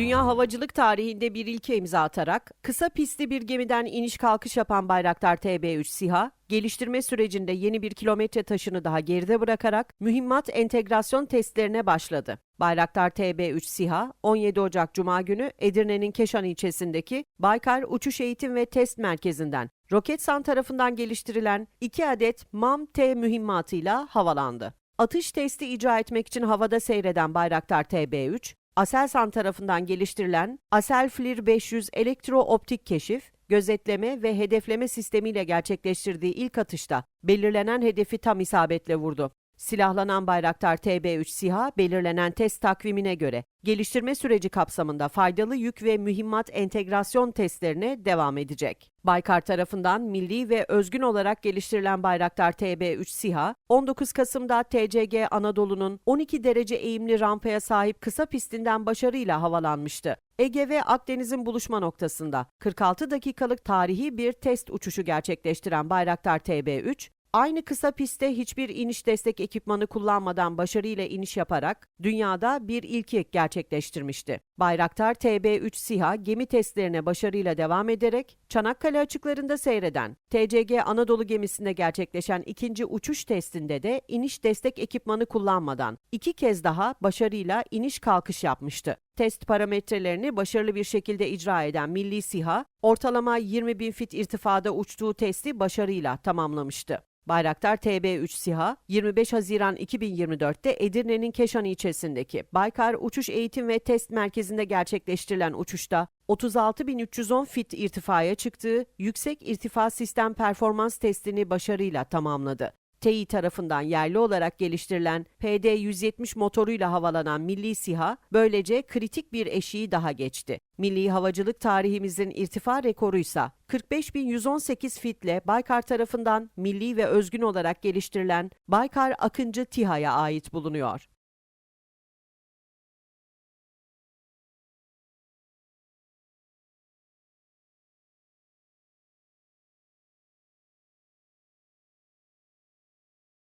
Dünya havacılık tarihinde bir ilke imza atarak kısa pistli bir gemiden iniş kalkış yapan Bayraktar TB3 SİHA, geliştirme sürecinde yeni bir kilometre taşını daha geride bırakarak mühimmat entegrasyon testlerine başladı. Bayraktar TB3 SİHA 17 Ocak Cuma günü Edirne'nin Keşan ilçesindeki Baykar Uçuş Eğitim ve Test Merkezi'nden Roketsan tarafından geliştirilen 2 adet MAM-T mühimmatıyla havalandı. Atış testi icra etmek için havada seyreden Bayraktar TB3, Aselsan tarafından geliştirilen Aselflir 500 elektro-optik keşif, gözetleme ve hedefleme sistemiyle gerçekleştirdiği ilk atışta belirlenen hedefi tam isabetle vurdu. Silahlanan Bayraktar TB3 SİHA belirlenen test takvimine göre geliştirme süreci kapsamında faydalı yük ve mühimmat entegrasyon testlerine devam edecek. Baykar tarafından milli ve özgün olarak geliştirilen Bayraktar TB3 SİHA, 19 Kasım'da TCG Anadolu'nun 12 derece eğimli rampaya sahip kısa pistinden başarıyla havalanmıştı. Ege ve Akdeniz'in buluşma noktasında 46 dakikalık tarihi bir test uçuşu gerçekleştiren Bayraktar TB3, Aynı kısa pistte hiçbir iniş destek ekipmanı kullanmadan başarıyla iniş yaparak dünyada bir ilki gerçekleştirmişti. Bayraktar TB3 SİHA gemi testlerine başarıyla devam ederek Çanakkale açıklarında seyreden TCG Anadolu gemisinde gerçekleşen ikinci uçuş testinde de iniş destek ekipmanı kullanmadan iki kez daha başarıyla iniş kalkış yapmıştı. Test parametrelerini başarılı bir şekilde icra eden Milli SİHA, ortalama 20 bin fit irtifada uçtuğu testi başarıyla tamamlamıştı. Bayraktar TB3 SİHA, 25 Haziran 2024'te Edirne'nin Keşan ilçesindeki Baykar Uçuş Eğitim ve Test Merkezi'nde gerçekleştirilen uçuşta 36.310 fit irtifaya çıktığı yüksek irtifa sistem performans testini başarıyla tamamladı. TEİ tarafından yerli olarak geliştirilen PD-170 motoruyla havalanan Milli SİHA böylece kritik bir eşiği daha geçti. Milli havacılık tarihimizin irtifa rekoruysa 45.118 fitle Baykar tarafından milli ve özgün olarak geliştirilen Baykar Akıncı TİHA'ya ait bulunuyor.